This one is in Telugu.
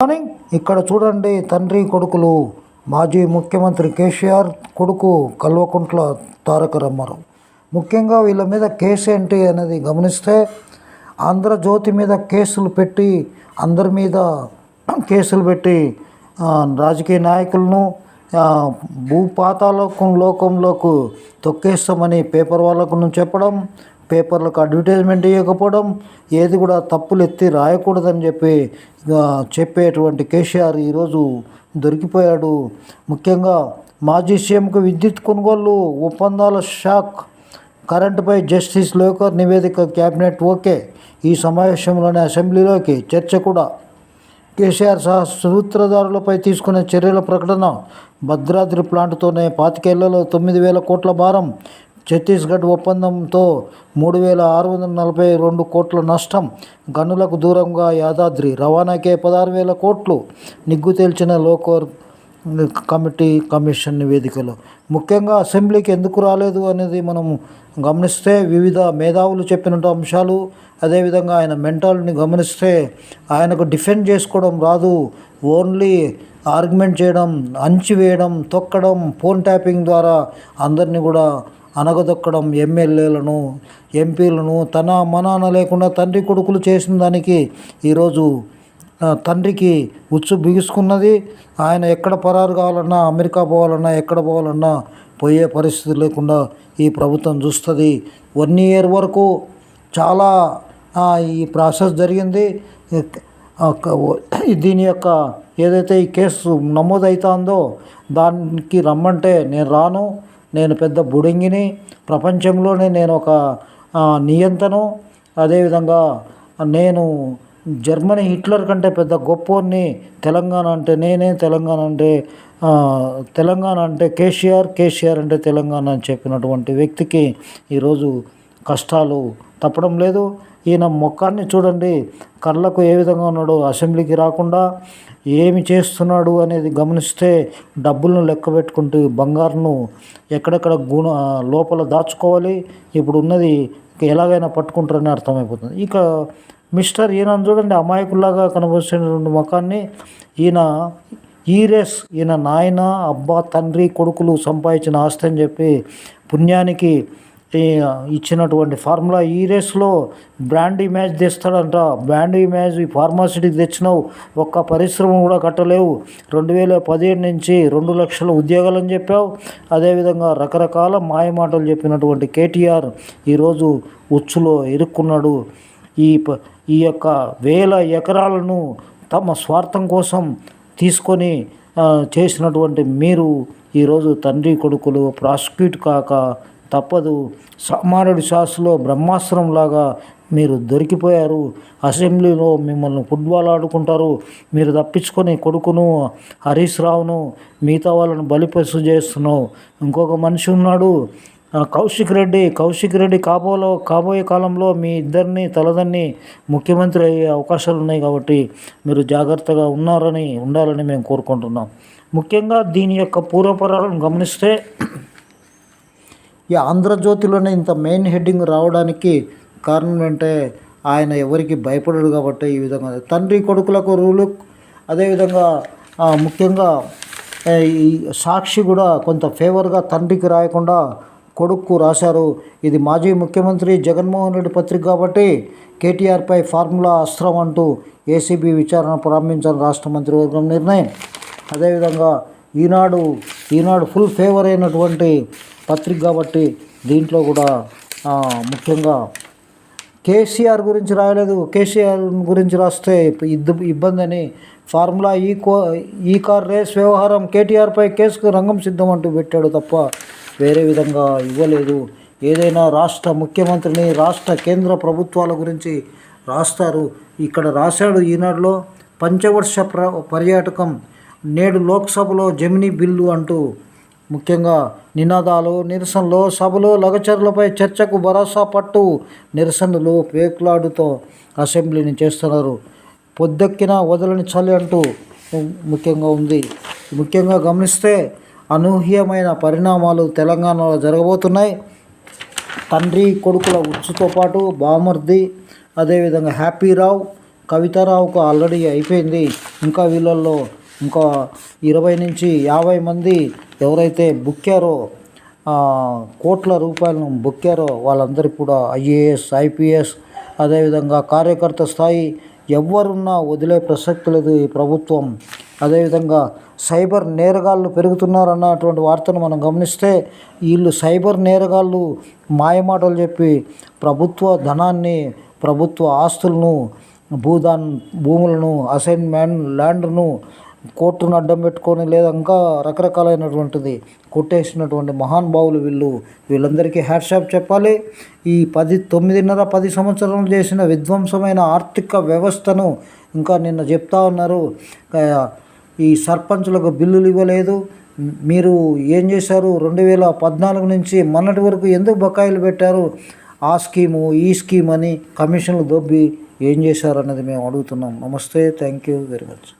మార్నింగ్ ఇక్కడ చూడండి తండ్రి కొడుకులు మాజీ ముఖ్యమంత్రి కేసీఆర్ కొడుకు కల్వకుంట్ల తారక రామారావు. ముఖ్యంగా వీళ్ళ మీద కేసు ఏంటి అనేది గమనిస్తే ఆంధ్రజ్యోతి మీద కేసులు పెట్టి అందరి మీద కేసులు పెట్టి రాజకీయ నాయకులను భూపాతాలకు లోకంలోకి తొక్కేస్తామని పేపర్ వాళ్ళకు చెప్పడం పేపర్లకు అడ్వర్టైజ్మెంట్ ఇవ్వకపోవడం ఏది కూడా తప్పులు ఎత్తి రాయకూడదని చెప్పి చెప్పేటువంటి కేసీఆర్ ఈరోజు దొరికిపోయాడు. ముఖ్యంగా మాజీ సీఎంకు విద్యుత్ కొనుగోలు ఒప్పందాల షాక్ కరెంటుపై జస్టిస్ లోకర్ నివేదిక క్యాబినెట్ ఓకే. ఈ సమావేశంలోని అసెంబ్లీలోకి చర్చ కూడా. కేసీఆర్ సహా సూత్రధారులపై తీసుకునే చర్యల ప్రకటన భద్రాద్రి ప్లాంట్తోనే పాతికేళ్ళలో తొమ్మిది వేల కోట్ల భారం ఛత్తీస్గఢ్ ఒప్పందంతో మూడు వేల ఆరు వందల నలభై రెండు కోట్ల నష్టం గనులకు దూరంగా యాదాద్రి రవాణాకే పదహారు వేల కోట్లు నిగ్గు తేల్చిన లోకోర్ కమిటీ కమిషన్ నివేదికలో. ముఖ్యంగా అసెంబ్లీకి ఎందుకు రాలేదు అనేది మనం గమనిస్తే వివిధ మేధావులు చెప్పిన అంశాలు అదేవిధంగా ఆయన మెంటాల్ని గమనిస్తే ఆయనకు డిఫెండ్ చేసుకోవడం రాదు ఓన్లీ ఆర్గ్యుమెంట్ చేయడం అంచివేయడం తొక్కడం ఫోన్ ట్యాపింగ్ ద్వారా అందరినీ కూడా అనగదొక్కడం ఎమ్మెల్యేలను ఎంపీలను తన మనాన లేకుండా తండ్రి కొడుకులు చేసిన దానికి ఈరోజు తండ్రికి ఉచ్చు బిగుసుకున్నది. ఆయన ఎక్కడ పరారు కావాలన్నా అమెరికా పోవాలన్నా ఎక్కడ పోవాలన్నా పోయే పరిస్థితి లేకుండా ఈ ప్రభుత్వం చూస్తుంది. వన్ ఇయర్ వరకు చాలా ఈ ప్రాసెస్ జరిగింది. దీని యొక్క ఏదైతే ఈ కేసు నమోదవుతుందో దానికి రమ్మంటే నేను రాను. నేను పెద్ద బుడింగిని ప్రపంచంలోనే నేను ఒక ఆ, నియంతను అదేవిధంగా నేను జర్మనీ హిట్లర్ కంటే పెద్ద గొప్పోన్ని తెలంగాణ అంటే నేనే తెలంగాణ అంటే తెలంగాణ అంటే కేసీఆర్ కేసీఆర్ అంటే తెలంగాణ అని చెప్పినటువంటి వ్యక్తికి ఈరోజు కష్టాలు తప్పడం లేదు. ఈయన ముఖాన్ని చూడండి. కళ్ళకు ఏ విధంగా ఉన్నాడు అసెంబ్లీకి రాకుండా ఏమి చేస్తున్నాడు అనేది గమనిస్తే డబ్బులను లెక్క పెట్టుకుంటూ బంగారును ఎక్కడెక్కడ గుణ లోపల దాచుకోవాలి. ఇప్పుడు ఉన్నది ఎలాగైనా పట్టుకుంటారని అర్థమైపోతుంది. ఇక మిస్టర్ ఈయన చూడండి అమాయకుల్లాగా కనబడుతున్నటువంటి ముఖాన్ని ఈయన ఈరేస్ ఈయన నాయన అబ్బా తండ్రి కొడుకులు సంపాదించిన ఆస్తి అని చెప్పి పుణ్యానికి ఇచ్చినటువంటి ఫార్ములా ఈ రేస్లో బ్రాండ్ ఇమేజ్ తెస్తాడంట. బ్రాండ్ ఇమేజ్ ఈ ఫార్మాసిటీకి తెచ్చినావు. ఒక్క పరిశ్రమ కూడా కట్టలేవు. రెండు వేల పదిహేడు నుంచి రెండు లక్షల ఉద్యోగాలని చెప్పావు. అదేవిధంగా రకరకాల మాయమాటలు చెప్పినటువంటి కేటీఆర్ ఈరోజు ఉచ్చులో ఇరుక్కున్నాడు. ఈ ప- ఈ యొక్క వేల ఎకరాలను తమ స్వార్థం కోసం తీసుకొని చేసినటువంటి మీరు ఈరోజు తండ్రి కొడుకులు ప్రాసిక్యూట్ కాక తప్పదు. సామానుడి శాస్త్రలో బ్రహ్మాస్త్రంలాగా మీరు దొరికిపోయారు. అసెంబ్లీలో మిమ్మల్ని ఫుట్బాల్ ఆడుకుంటారు. మీరు తప్పించుకొని కొడుకును హరీష్ రావును మిగతా వాళ్ళను బలిపశు చేస్తున్నావు. ఇంకొక మనిషి ఉన్నాడు. కౌశిక్ రెడ్డి. కౌశిక్ రెడ్డి కాబోలో కాబోయే కాలంలో మీ ఇద్దరిని తలదన్ని ముఖ్యమంత్రి అయ్యే అవకాశాలు ఉన్నాయి కాబట్టి మీరు జాగ్రత్తగా ఉన్నారని ఉండాలని మేము కోరుకుంటున్నాం. ముఖ్యంగా దీని యొక్క పూర్వపరాలను గమనిస్తే ఈ ఆంధ్రజ్యోతిలోనే ఇంత మెయిన్ హెడ్డింగ్ రావడానికి కారణం ఏంటంటే ఆయన ఎవరికి భయపడడు కాబట్టి ఈ విధంగా. తండ్రి కొడుకులకు రూలు అదేవిధంగా ముఖ్యంగా ఈ సాక్షి కూడా కొంత ఫేవర్గా తండ్రికి రాయకుండా కొడుకు రాశారు. ఇది మాజీ ముఖ్యమంత్రి జగన్మోహన్ రెడ్డి పత్రిక కాబట్టి కేటీఆర్పై ఫార్ములా అస్త్రం అంటూ ఏసీబీ విచారణ ప్రారంభించాలని రాష్ట్ర మంత్రివర్గం నిర్ణయం. అదేవిధంగా ఈనాడు ఈనాడు ఫుల్ ఫేవర్ అయినటువంటి పత్రిక కాబట్టి దీంట్లో కూడా ముఖ్యంగా కేసీఆర్ గురించి రాయలేదు. కేసీఆర్ గురించి రాస్తే ఇద్దు ఇబ్బంది అని ఫార్ములా ఈ కో ఈ కార్ రేస్ వ్యవహారం కేటీఆర్పై కేసుకు రంగం సిద్ధం అంటూ పెట్టాడు తప్ప వేరే విధంగా ఇవ్వలేదు. ఏదైనా రాష్ట్ర ముఖ్యమంత్రిని రాష్ట్ర కేంద్ర ప్రభుత్వాల గురించి రాస్తారు. ఇక్కడ రాశాడు ఈనాడులో పంచవర్ష ప్ర పర్యాటకం నేడు లోక్సభలో జమినీ బిల్లు అంటూ ముఖ్యంగా నినాదాలు నిరసనలు సభలు లగచరులపై చర్చకు భరోసా పట్టు నిరసనలు పేక్లాడుతో అసెంబ్లీని చేస్తున్నారు. పొద్దెక్కిన వదలని చలి అంటూ ముఖ్యంగా ఉంది. ముఖ్యంగా గమనిస్తే అనూహ్యమైన పరిణామాలు తెలంగాణలో జరగబోతున్నాయి. తండ్రి కొడుకుల ఉచ్చుతో పాటు బామర్ది అదేవిధంగా హ్యాపీరావు కవితారావుకు ఆల్రెడీ అయిపోయింది. ఇంకా వీళ్ళల్లో ఇంకా ఇరవై నుంచి యాభై మంది ఎవరైతే బుక్కారో కోట్ల రూపాయలను బొక్కారో వాళ్ళందరికీ కూడా ఐఏఎస్ ఐపీఎస్ అదేవిధంగా కార్యకర్త స్థాయి ఎవరున్నా వదిలే ప్రసక్తి లేదు ఈ ప్రభుత్వం. అదేవిధంగా సైబర్ నేరగాళ్ళు పెరుగుతున్నారన్నటువంటి వార్తను మనం గమనిస్తే వీళ్ళు సైబర్ నేరగాళ్ళు మాయమాటలు చెప్పి ప్రభుత్వ ధనాన్ని ప్రభుత్వ ఆస్తులను భూదాన్ భూములను అసైన్మెంట్ ల్యాండ్ను కోర్టును అడ్డం పెట్టుకొని లేదా ఇంకా రకరకాలైనటువంటిది కొట్టేసినటువంటి మహానుభావులు వీళ్ళు. వీళ్ళందరికీ హ్యాట్సాప్ చెప్పాలి. ఈ పది తొమ్మిదిన్నర పది సంవత్సరాలు చేసిన విధ్వంసమైన ఆర్థిక వ్యవస్థను ఇంకా నిన్న చెప్తా ఉన్నారు. ఈ సర్పంచులకు బిల్లులు ఇవ్వలేదు. మీరు ఏం చేశారు? రెండు వేల పద్నాలుగు నుంచి మొన్నటి వరకు ఎందుకు బకాయిలు పెట్టారు? ఆ స్కీము ఈ స్కీమ్ అని కమిషన్లు దొబ్బి ఏం చేశారు మేము అడుగుతున్నాం. నమస్తే. Thank you very much.